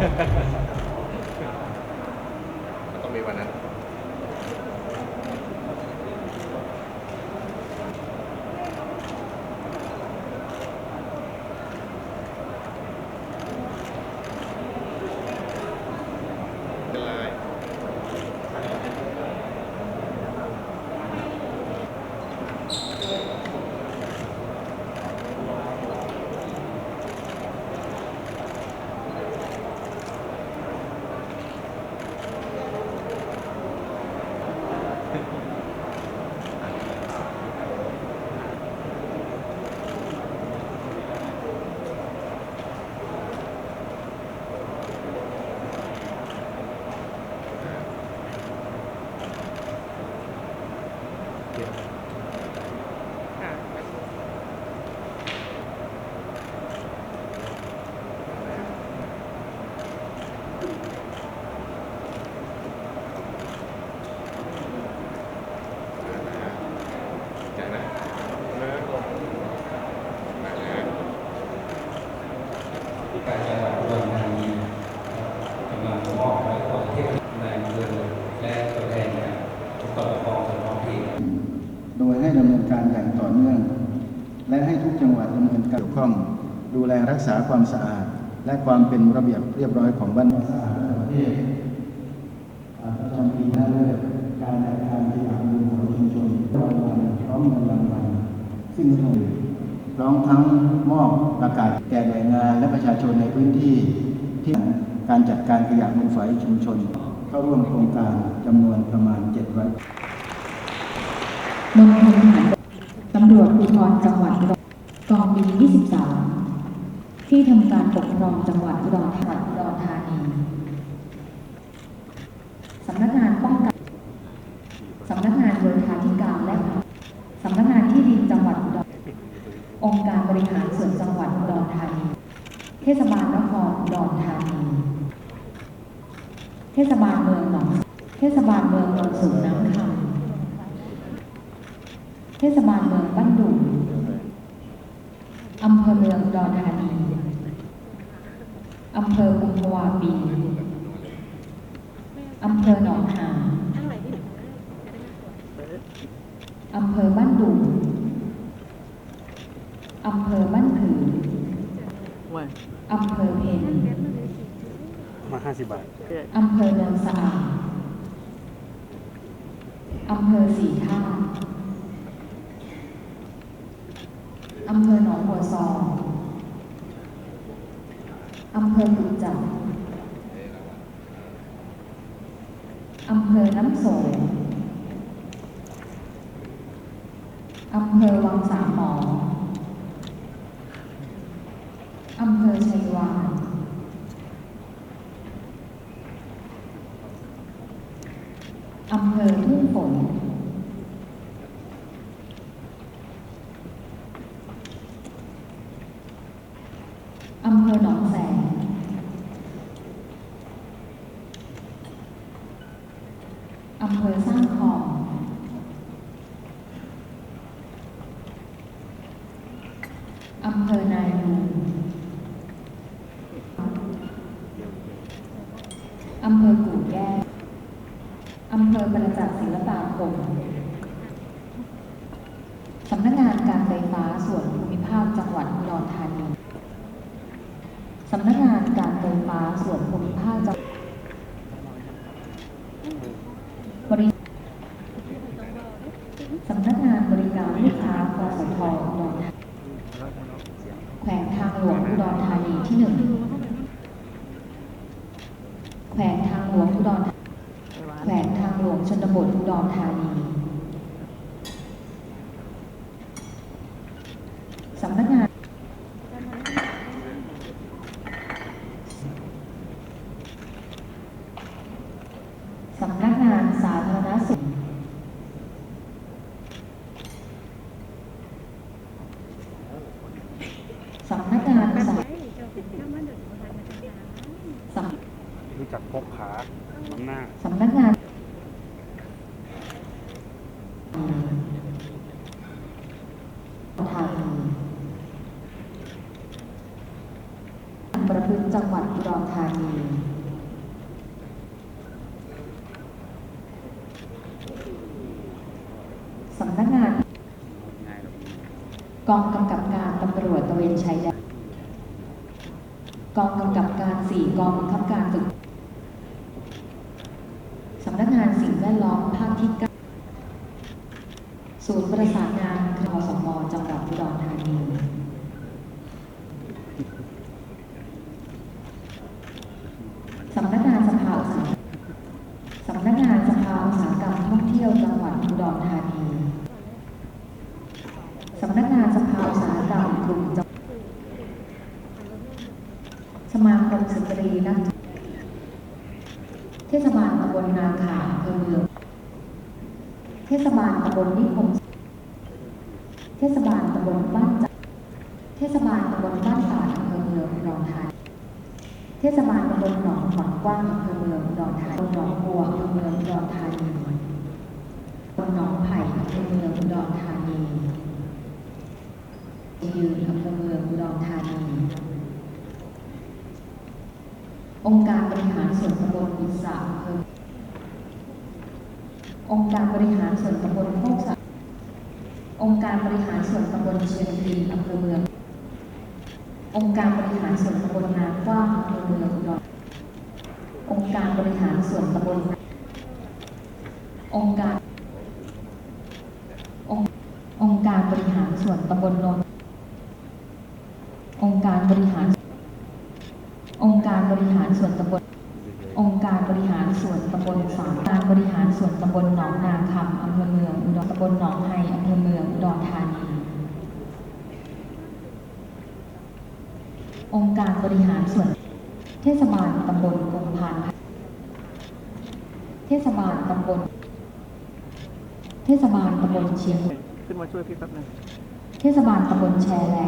Ha. ข้อง ดูแลรักษาความสะอาด และความเป็นระเบียบเรียบร้อยของบ้านเมืองสะอาดประเทศประจำปีหน้าเลิศการจัดการขยะมูลของชุมชนรางวัลพร้อมเงินรางวัลซึ่งทั้งพร้อมทั้งมอบประกาศแก่หน่วยงานและประชาชนในพื้นที่ที่การจัดการขยะมูลฝอยชุมชน เข้าร่วมโครงการจำนวนประมาณ 700มณฑลทหารบกตำรวจภูธรจังหวัดอุดร กองบิน 23 ที่ทำการปกครองจังหวัดอุดรธานีดรธานีสำนักงานป้องกันสำนักงานโยธาธิการและสำนักงานที่ดินจังหวัดอุดรองค์การบริหารส่วนจังหวัดอุดรธานี เทศบาลนครอุดรธานี เทศบาลเมืองหนองเทศบาลเมืองโนนสูงน้ำคำเทศบาลเมืองบ้านดุง อำเภอเมืองอุดรธานีอำเภอกุมภาวาปีอำเภอหนองหานอำเภอบ้านดุงอำเภอบ้านผืออำเภอเพนมาห้าสิบบาทอำเภอเนินสะอาดอำเภอสีท่าตุอำเภอบอำเภอกุจจับอำเภอน้ำโสมอำเภอวังสามหมออำเภอชัยวานอำเภอทุ่งฝน อำเภอหนองแสง อำเภอสร้างคอมอำเภอนายูง อำเภอกู่แก้วอำเภอประจักษ์ศิลปาคมสำนักงานการไฟฟ้าส่วนภูมิภาคจังหวัดอุดรธานีสำนักงานการไฟฟ้าส่วนภูมิภาคจังหวัดบริสำนักงานบริการลูกค้าคสทอุดรธานีแขวงทางหลวงอุดรธานีที่หนึ่งแขวงทางหลวงอุดรธานี แขวงทางหลวงชนบทอุดรธานี สำนักงาน สำนักงานสาธารณสุข สำนักงานสาสำ รู้จักพกขาน้ำหน้า สำนักงานทางประพฤติ จังหวัดอุดรธานี สำนักงาน ง่ายหรอก กองกำกับการตำรวจตระเวนชายแดนกองกำกับการ 4 กองบังคับการฝึกสำนักงานสิ่งแวดล้อมภาคที่9ศูนย์ประสานงานคสมจังหวัดอุดรธานี สำนักงานสภาอุตสาหสำนักงานสภาอุตสาหกรรมท่องเที่ยวจังหวัดอุดรธานี สำนักงานสภาอุตสาหกรรมกลุ่มจังสมาคมสตรีนักเทศบาลตำบลนาขาอำเภอเมือง เทศบา ลนิคม เทศบาลตำบลบ้านจันเทศบาลตำบลบ้านตาดอำเภอเมืองอุดรธานีเทศบาลตำบลหนองขอนกว้างอำเภอเมืองอุดรธานีตำบลหนองบัวอำเภอเมืองอุดรธานีตำบลหนองไผ่อำเภอเมืองอุดรธานียืนอำเภอเมืองอุดรธานีองค์การบริหารส่วนตำบลอุตสาหอำเภอ องค์การบริหารส่วนตำบลโคกสะองค์การบริหารส่วนตำบลเชียงรีอำเภอเมือง องค์การบริหารส่วนตำบลนากว้างอำเภอเมืองอุดรองค์การบริหารส่วนตำบลองค์การองค์องค์การบริหารส่วนตำบลนนองค์การบริหาร องค์การบริหารส่วนตำบล องค์การบริหารส่วนตำบลสามการบริหารส่วนตำบลหนองนาคำอำเภอเมืองอุดรตำบลหนองไฮอำเภอเมืองอุดรธานี องค์การบริหารส่วน เทศบาลตำบลกุมภานเทศบาลตำบล เทศบาลตำบลเชียง ขึ้นมาช่วยพี่แป๊บนึงเทศบาลตำบลแชแล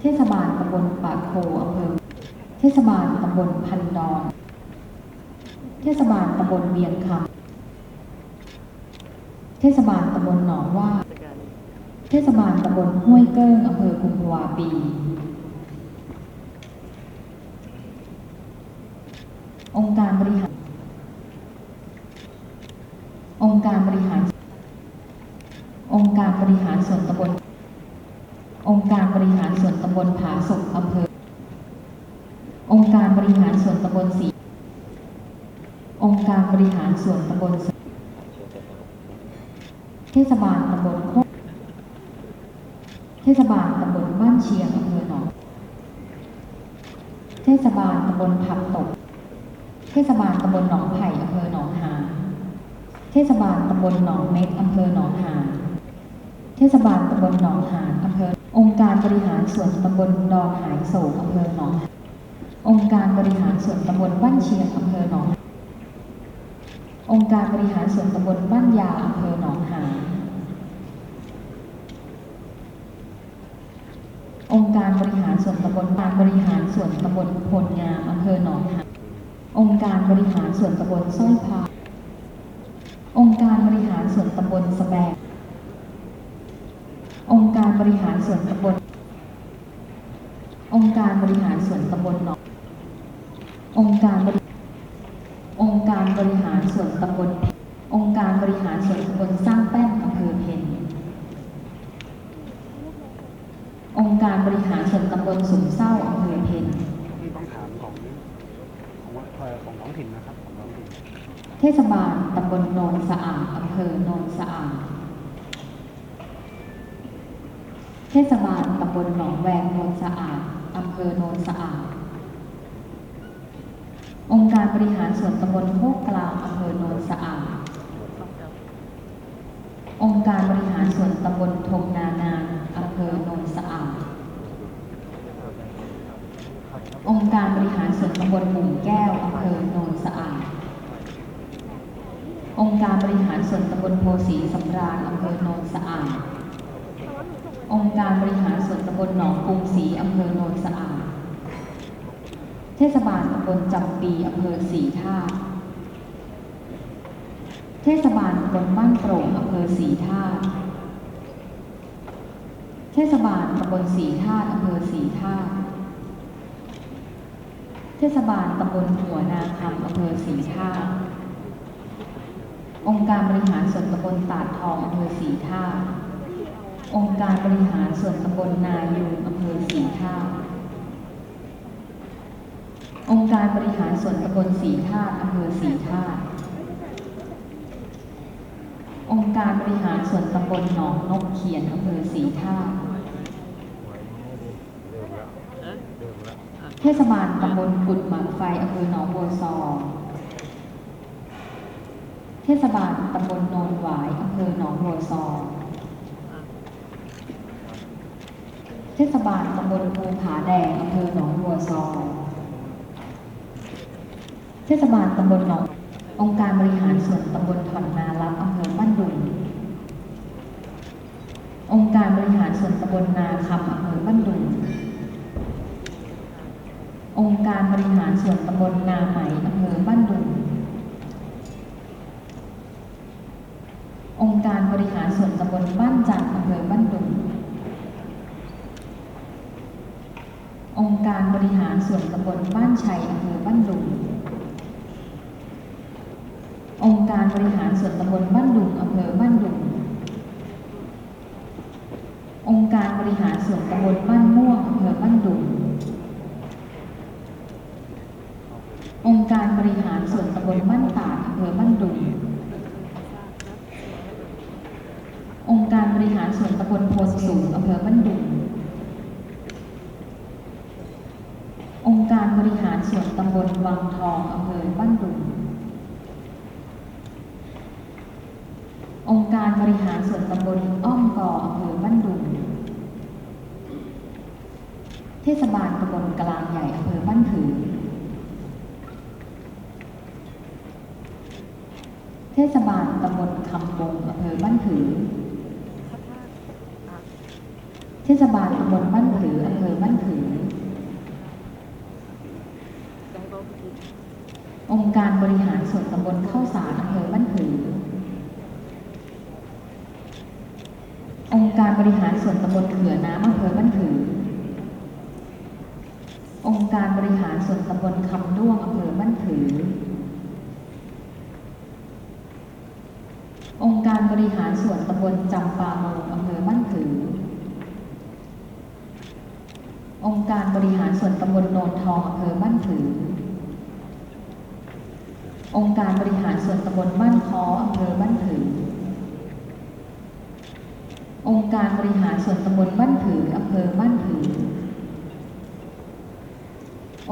เทศบาลตำบลปากโคอำเภอเท ศบาลตำบลพันดอน เทศบาลตำบลเวียงคำ เทศบาลตำบลหนองว่า เทศบาลตำบลห้วยเกิ้งอำเภอกุมภาวาปี องค์การบริหาร องค์การบริหาร องค์การบริหารส่วนตำบล องค์การบริหารส่วนตำบลผาสุกอำเภอ องค์การบริหารส่วนตำบลสี องค์ การบริหารส่วนตำบลเทศบาลตำบลโคกเทศบาลตำบลบ้านเชียงอำเภอหนอง เทศบาลตำบลผักตก เทศบาลตำบลหนองไผ่อำเภอหนองหานเทศบาลตำบลหนองเม็กอำเภอหนองหานเทศบาลตำบลหนองหานอำเภอ องค์การบริหารส่วนตำบลดอนหายโศกอำเภอหนอง องค์การบริหารส่วนตำบลบ้านเชียงอำเภอหนอง องค์การบริหารส่วนตำบลบ้านยาอำเภอหนองหานองค์การบริหารส่วนตำบลการบริหารส่วนตำบลพลงามอำเภอหนองหานองค์การบริหารส่วนตำบลสร้อยพาองค์การบริหารส่วนตำบลสแบงองค์การบริหารส่วนตำบล องค์การบริหารส่วนตำบลหนอง องค์การบริ องค์การบริหารส่วนตำบล องค์การบริหารส่วนตำบลสร้างแป้นอำเภอเพน องค์การ บริหารส่วนตำบลสุมเศร้าอำเภอเพนนี่ต้องถามของของว่าเอ่อของท้องถิ่นนะครับของท้องถิ่นเทศบาลตำบลโนนสะอาดอำเภอโนนสะอาดเทศบาลตำบลหนองแวงโนนสะอาดอำเภอโนนสะอาดองค์การบริหารส่วนตำบลโคกกลางอำเภอโนนสะอาดองค์การบริหารส่วนตำบลทงนานานอำเภอโนนสะอาด องค์ การบริหารส่วนตำบลหมู่แก้วอำเภอโนนสะอาด องค์การบริหารส่วนตำบลโพสีสำราญอำเภอโนนสะอาด องค์การบริหารส่วนตำบลหนองกรุงศรีอำเภอโนนสะอาด เทศบาลตำบลจำปีอำเภอสีท่าตุเทศบาลตำบลบ้านโปร่งอำเภอสีท่าตุเทศบาลตำบลสีท่าตุอำเภอสีท่าตุ เทศบาลตำบลหัวนาคำอำเภอสีท่าองค์การบริหารส่วนตำบลตาดทองอำเภอสีท่าองค์การบริหารส่วนตำบลนายูงอำเภอสีท่าองค์การบริหารส่วนตำบลสีท่าอำเภอสีท่าองค์การบริหารส่วนตำบลหนองนกเขียนอำเภอสีท่าตุ เทศบาลตำบลกุดหมากไฟอำเภอหนองบัวซอเทศบาลตำบลโนนหวายอำเภอหนองบัวซอเทศบาลตำบลภูผาแดงอำเภอหนองบัวซอเทศบาลตำบลหนอง องค์การบริหารส่วนตำบลถอนนารับอำเภอบ้านดุงองค์การบริหารส่วนตำบลนาคำอำเภอบ้านดุง องค์การบริหารส่วนตำบลนาใหม่อำเภอบ้านดุงองค์การบริหารส่วนตำบลบ้านจันทร์อำเภอบ้านดุงองค์การบริหารส่วนตำบลบ้านชัยอำเภอบ้านดุงองค์การบริหารส่วนตำบลบ้านดุงอำเภอบ้านดุงองค์การบริหารส่วนตำบลบ้านม่วงอำเภอบ้านดุง องค์การ บริหารส่วนตำบลบ้านตาดอำเภอบ้านดุงองค์การบริหารส่วนตำบลโพนสูงอำเภอบ้านดุงองค์การบริหารส่วนตำบลวังทองอำเภอบ้านดุงองค์การบริหารส่วนตำบลอ้อมกออำเภอบ้านดุงเทศบาลตำบลกลางใหญ่อำเภอบ้านผือ เทศบาลตำบลคำบงอำเภอบ้านผือ เทศบาลตำบลบ้านผืออำเภอบ้านผือ องค์การบริหารส่วนตำบลเข้าสารอำเภอบ้านผือ องค์การบริหารส่วนตำบลเขื่อน้ำอำเภอบ้านผือ องค์การบริหารส่วนตำบลคำด้วงอำเภอบ้านผือ องค์กา รบริหารส่วนตำบลจำปาโมงอำเภอบ้านผือ องค์การบริหารส่วนตำบลโนนทองอำเภอบ้านผือ องค์การบริหารส่วนตำบลบ้านค้ออำเภอบ้านผือ องค์การบริหารส่วนตำบลบ้านผืออำเภอบ้านผือ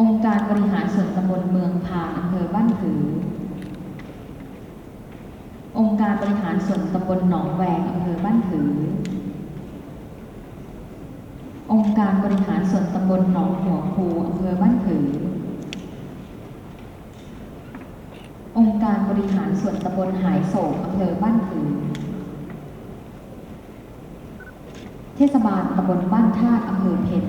องค์การบริหารส่วนตำบลเมืองพาอำเภอบ้านผือ องค์การบริหารส่วนตำบลหนองแวงอำเภอบ้านผือ องค์การบริหารส่วนตำบลหนองหัวคูอำเภอบ้านผือ องค์การบริหารส่วนตำบลหายโศกอำเภอบ้านผือ เทศบาลตำบลบ้านธาตุอำเภอเพน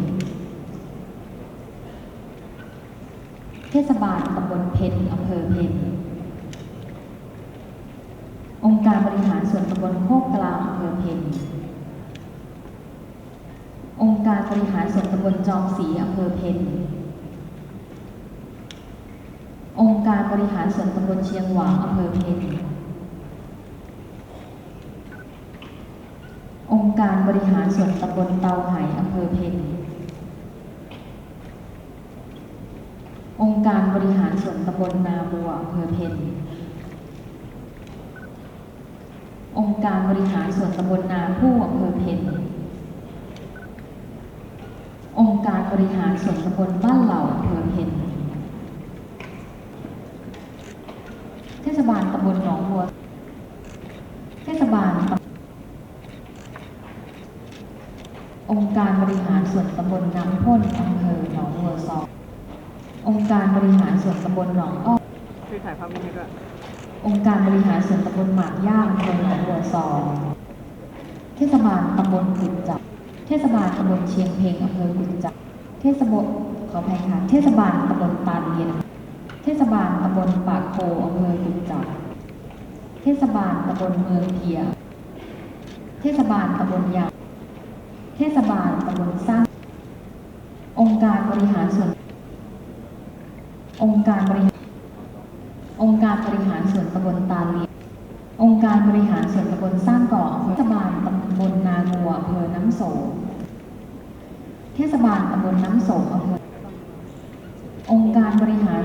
เทศบาลตำบลเพนอำเภอเพน องค์การบริหารส่วนตำบลโคกกลางอำเภอเพนองค์การบริหารส่วนตำบลจอมศรีอำเภอเพนองค์การบริหารส่วนตำบลเชียงหวางอำเภอเพนองค์การบริหารส่วนตำบลเตาไหอำเภอเพนองค์การบริหารส่วนตำบลนาบัวอำเภอเพน องค์การบริหารส่วนตำบลนาผู้อำเภอเพนองค์การบริหารส่วนตำบลบ้านเหล่าอำเภอเพนเทศบาลตำบลหนองบัว เทศบาล องค์การบริหารส่วนตำบลน้ำพ่นอำเภอหนองบัวซอองค์การบริหารส่วนตำบลหนองอ้อช่วยถ่ายภาพนี้ด้วย องค์การบริหารส่วนตำบลหมากย่างอำเภอหนองบัวซอเทศบาลตำบลกุดจับ เทศบาลตำบลเชียงเพงอำเภอกุดจับ เทศบาลขออภัยค่ะ เทศบาลตำบลตาลเย็นเทศบาลตำบลปากโพอำเภอกุดจับ เทศบาลตำบลเมืองเพีย เทศบาลตำบลยางเทศบาลตำบลสร้าง องค์การบริหารส่วน องค์การบริหารองค์การบริหาร ส่วนตำบลตาเลียองค์การบริหารส่วนตำบลสร้างเกาะเทศบาลตำบลนางัวอำเภอน้ำโสมเทศบาลตำบลน้ำโสมอำเภอองค์การบริหาร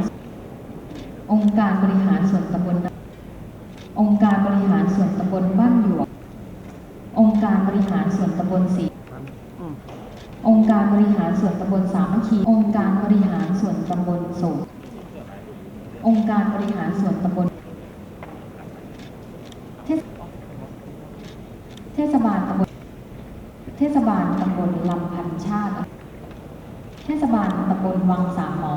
องค์การบริหารส่วนตำบลนองค์การบริหารส่วนตำบลบ้านหยวกองค์การบริหารส่วนตำบลศรีองค์การบริหารส่วนตำบลสามัคคี องค์การบริหารส่วนตำบลโสมองค์การบริหารส่วนตำบลเทศเทศบาลตำบล เทศบาล ตำบลลำพันชาติ เทศบาลตำบลวังสามหมอ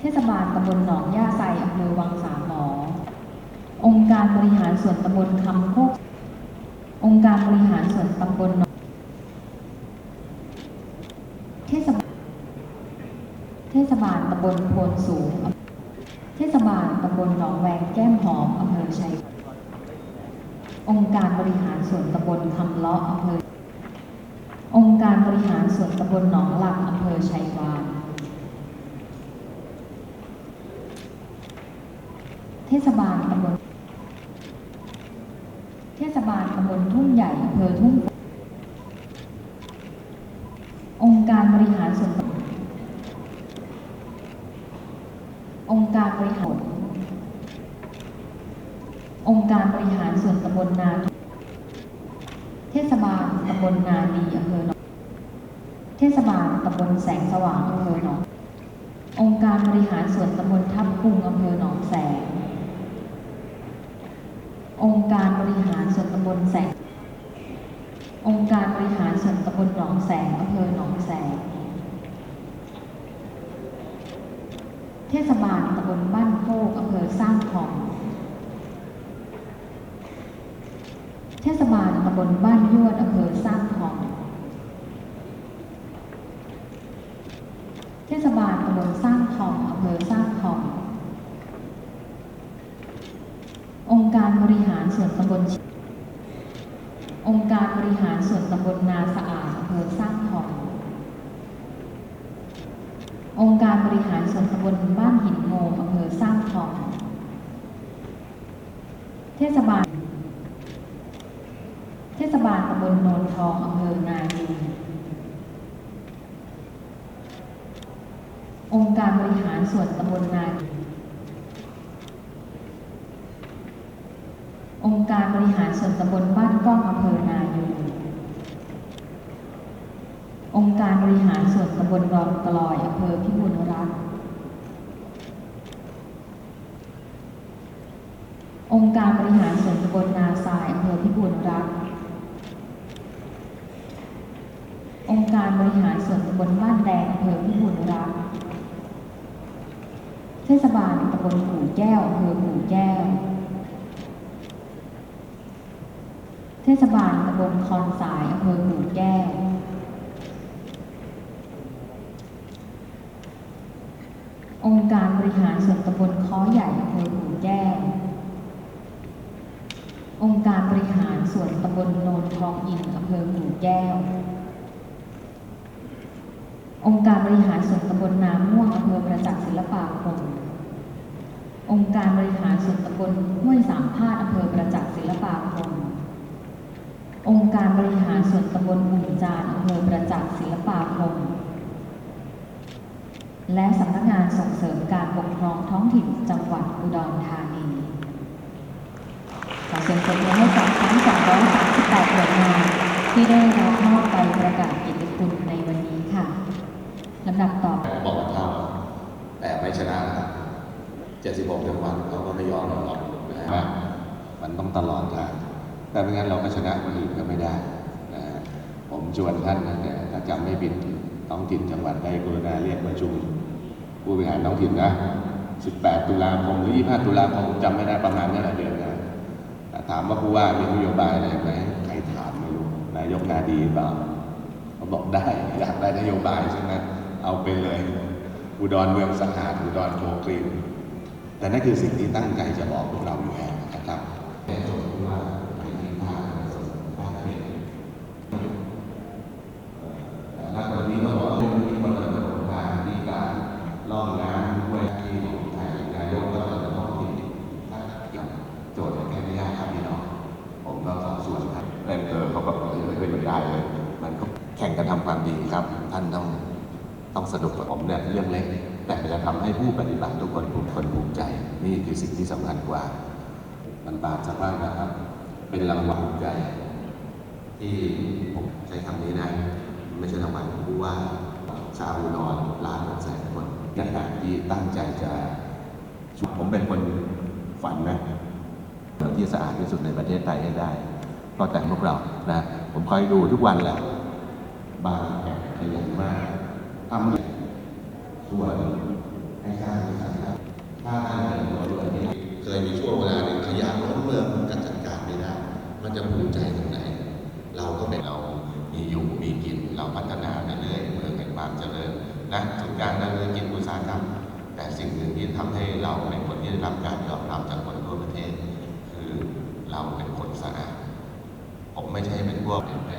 เทศบาลตำบลหนองย่าไซอำเภอวังสามหมอ องค์การบริหารส่วนตำบลคำโคก องค์การบริหารส่วนตำบลเทศบาล เทศบาลตำบลโพนสูง เทศบาลตำบลหนองแวงแก้มหอมอำเภอชัยองค์การบริหารส่วนตำบลคำเลาะอำเภอ องค์การบริหารส่วนตำบลหนองหลักอำเภอชัยวานเทศบาลตำบลเทศบาลตำบลทุ่งใหญ่อำเภอทุ่ง องค์การบริหารส่วนองค์การบริหารองค์การบริหารส่วนตำบลนาทาลตำบลนาดีอำเภอหนองเทศบาลตำบลแสงสว่างอำเภอหนององค์การบริหารส่วนตำบลทับพุงอำเภอหนองแสง องค์การบริหารส่วนตำบลแสง องค์การบริหารส่วนตำบลหนองแสงอำเภอหนองแสง เทศบาลตำบลบ้านโคกอำเภอสร้างทอง เทศบาลตำบลบ้านยวดอำเภอสร้างทองเทศบาลตำบลสร้างทองอำเภอสร้างทององค์การบริหารส่วนตำบล องค์การบริหารส่วนตำบลนาสะอาดอำเภอสร้างทององค์การบริหารส่วนตำบลบ้านหินโงมอำเภอสร้างทอง เทศบาล เทศบาลตำบลโนน ทองอำเภอนาดีองค์การบริหารส่วนตำบลนาดีองค์การบริหารส่วนตำบลบ้านก้องอำเภอนายูองค์การบริหารส่วนตำบลดอนกลอยอำเภอพิบูลรักษ์องค์การบริหารส่วนตำบลนาทรายอำเภอพิบูลรักษ์ องค์การบริหารส่วนตำบลบ้านแดงอำเภอพิบูลรักษ์เทศบาลตำบลหูแก้วอำเภอหูแก้ว เทศบาลตำบลคอนสายอำเภอหูแก้ว องค์การบริหารส่วนตำบลค้อใหญ่อำเภอหูแก้ว องค์การบริหารส่วนตำบลโนนทองอินอำเภอหูแก้ว องค์การบริหารส่วนตำบลนาม่วงอำเภอประจักษ์ศิลปาคม องค์การบริหารส่วนตำบลห้วยสามพาดอำเภอประจักษ์ศิลปาคม องค์การบริหารส่วนตำบลบุญจานอำเภอประจักษ์ศิลปาคม และสำนักงานส่งเสริมการปกครองท้องถิ่นจังหวัดอุดรธานีขอเสียงปรบมือให้กับทั้ง238หน่วยงานที่ได้รับมอบใบประกาศเกียรติคุณในวันนี้ค่ะ ลำดับต่อบอกว่าเท่าแต่ไม่ชนะนะครับ76จังหวัดเขาก็ไม่ยอมเราหรอกนะฮะมันต้องตลอดทางแต่ไม่งั้นเราก็ชนะคนอื่นก็ไม่ได้นะฮะผมชวนท่านนะเนี่ยถ้าจำไม่ผิดท้องถิ่นจังหวัดได้กรุณาเรียกประชุมผู้บริหารท้องถิ่นนะ 18 ตุลาคมหรือ 25 ตุลาคมผมจำไม่ได้ประมาณนี้แหละเดือนนะถามว่าผู้ว่ามีนโยบายอะไรไหมใครถามไม่รู้นายกนาดีหรือเปล่าเขาบอกได้อยากได้นโยบายใช่ไหม เอาไปเลย อุดรเมืองสะอาดอุดรโคกรีนแต่นั่นคือสิ่งที่ตั้งใจจะบอกพวกเราอยู่แล้วนะครับแต่จบว่าไปที่ภาคสนภาคเป็นแต่ณวันนี้ก็บอกว่ามีคนละประสบการณ์ที่การล่องน้ำด้วยที่ ข่งกันทำความดีครับ ท่านต้องต้อง สนุกกับผมเนี่ยเรื่องเล็ก แต่จะทำให้ผู้ปฏิบัติทุกคนภูมิคนภูมิใจ นี่คือสิ่งที่สำคัญกว่ามันบาปสักบ้างนะครับ เป็นรางวัลใจ ที่ผมใช้คำนี้นะ ไม่ใช่รางวัลของผู้ว่าชาวอุดรล้านแสนคนในขณะที่ตั้งใจจะผมเป็นคนฝันนะเมืองที่สะอาดที่สุดในประเทศไทยให้ได้ ก็แต่พวกเรานะ ผมคอยดูทุกวันแหละบางแห่งขยันมากทำ ส่วนให้สร้างบริษัทครับถ้าท่านเป็นตัวด้วยนี้เคยมีช่วงเวลาหนึ่งขยะล้นเมืองมันจัดการไม่ได้ มันจะภูมิใจตรงไหน เราก็เป็นเรามีอยู่มีกินเราพัฒนาไปเรื่อยเมืองแห่งความเจริญนะทุกการนั้นเลยกินอุตสาหกรรมแต่สิ่งหนึ่งที่ทำให้เราเป็นคนที่ได้รับการยอมรับจากคนทั่วประเทศ คือเราเป็นคนสะอาดผมไม่ใช่เป็นพวกเป็นแ